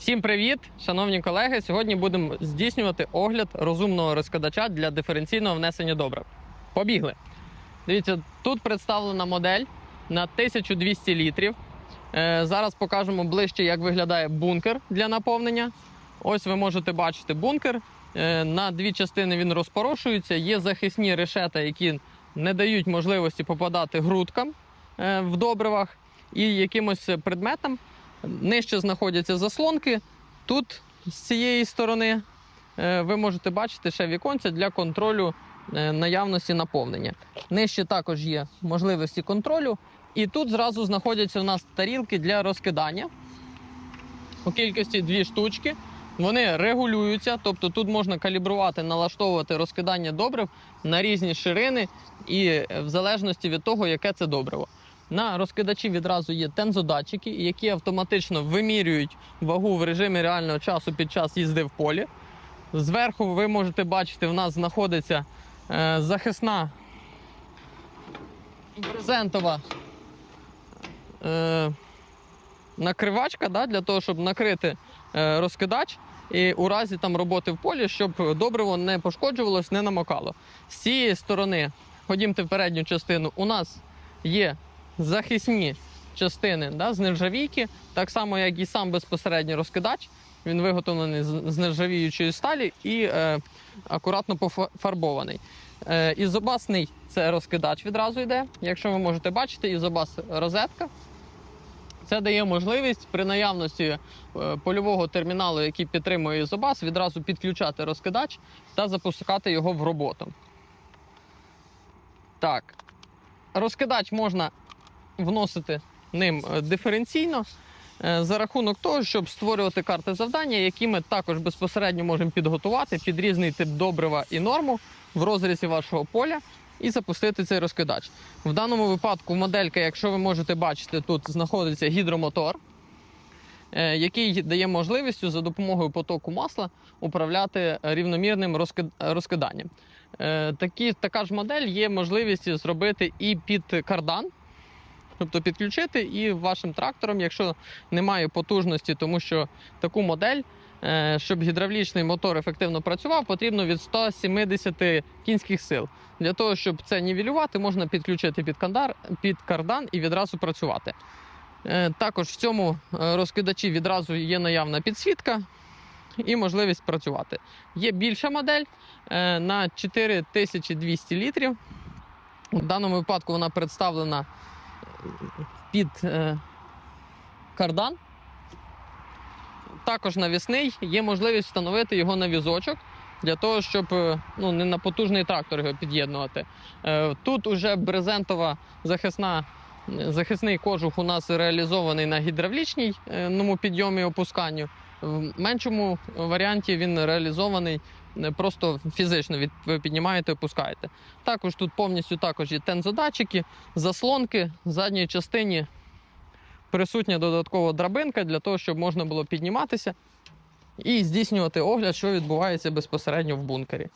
Всім привіт, шановні колеги. Сьогодні будемо здійснювати огляд розумного розкладача для диференційного внесення добрив. Побігли. Дивіться, тут представлена модель на 1200 літрів. Е, зараз покажемо ближче, як виглядає бункер для наповнення. Ось ви можете бачити бункер. Е, на дві частини він розпорошується. Є захисні решета, які не дають можливості попадати грудкам е, в добривах і якимось предметам. Нижче знаходяться заслонки. Тут з цієї сторони е, ви можете бачити ще віконця для контролю е, наявності наповнення. Нижче також є можливості контролю. І тут зразу знаходяться у нас тарілки для розкидання. У кількості дві штучки. Вони регулюються, тобто тут можна калібрувати, налаштовувати розкидання добрив на різні ширини і е, в залежності від того, яке це добриво. На розкидачі відразу є тензодатчики, які автоматично вимірюють вагу в режимі реального часу під час їзди в полі. Зверху ви можете бачити, в нас знаходиться е, захисна брезентова е, накривачка да, для того, щоб накрити е, розкидач. І у разі там роботи в полі, щоб добриво не пошкоджувалось, не намокало. З цієї сторони, ходімте в передню частину, у нас є захисні частини да, з нержавійки, так само, як і сам безпосередній розкидач. Він виготовлений з нержавіючої сталі і е, акуратно пофарбований. Е, ізобасний це розкидач відразу йде. Якщо ви можете бачити, ізобас розетка. Це дає можливість при наявності е, польового терміналу, який підтримує ізобас, відразу підключати розкидач та запускати його в роботу. Так, розкидач можна вносити ним е, диференційно е, за рахунок того, щоб створювати карти завдання, які ми також безпосередньо можемо підготувати під різний тип добрива і норму в розрізі вашого поля і запустити цей розкидач. В даному випадку моделька, якщо ви можете бачити, тут знаходиться гідромотор, е, який дає можливість за допомогою потоку масла управляти рівномірним розкиданням. Такі, така ж модель є можливість зробити і під кардан. Тобто підключити і вашим трактором, якщо немає потужності, тому що таку модель, е, щоб гідравлічний мотор ефективно працював, потрібно від 170 кінських сил. Для того, щоб це нівелювати, можна підключити під, кандар, під кардан і відразу працювати. Е, Також в цьому е, розкидачі відразу є наявна підсвітка і можливість працювати. Є більша модель на 4200 літрів. В даному випадку вона представлена під е, кардан. Також навісний є можливість встановити його на візочок для того, щоб е, ну, не на потужний трактор його під'єднувати. Е, тут уже брезентова захисна, захисний кожух у нас реалізований на гідравлічній підйомі опусканню. В меншому варіанті він реалізований е, просто фізично. Від, ви піднімаєте опускаєте. Також тут повністю також є тензодатчики, заслонки в задній частині присутня додаткова драбинка для того, щоб можна було підніматися і здійснювати огляд, що відбувається безпосередньо в бункері.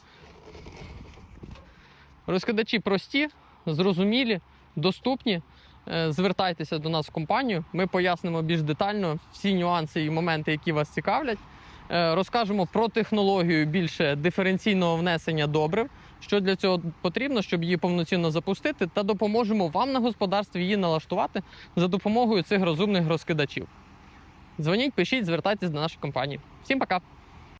Розкидачі прості, зрозумілі, доступні. Е, Звертайтеся до нас в компанію. Ми пояснимо більш детально всі нюанси і моменти, які вас цікавлять. Е, Розкажемо про технологію більше диференційного внесення добрив, що для цього потрібно, щоб її повноцінно запустити, та допоможемо вам на господарстві її налаштувати за допомогою цих розумних розкидачів. Дзвоніть, пишіть, звертайтесь до нашої компанії. Всім пока!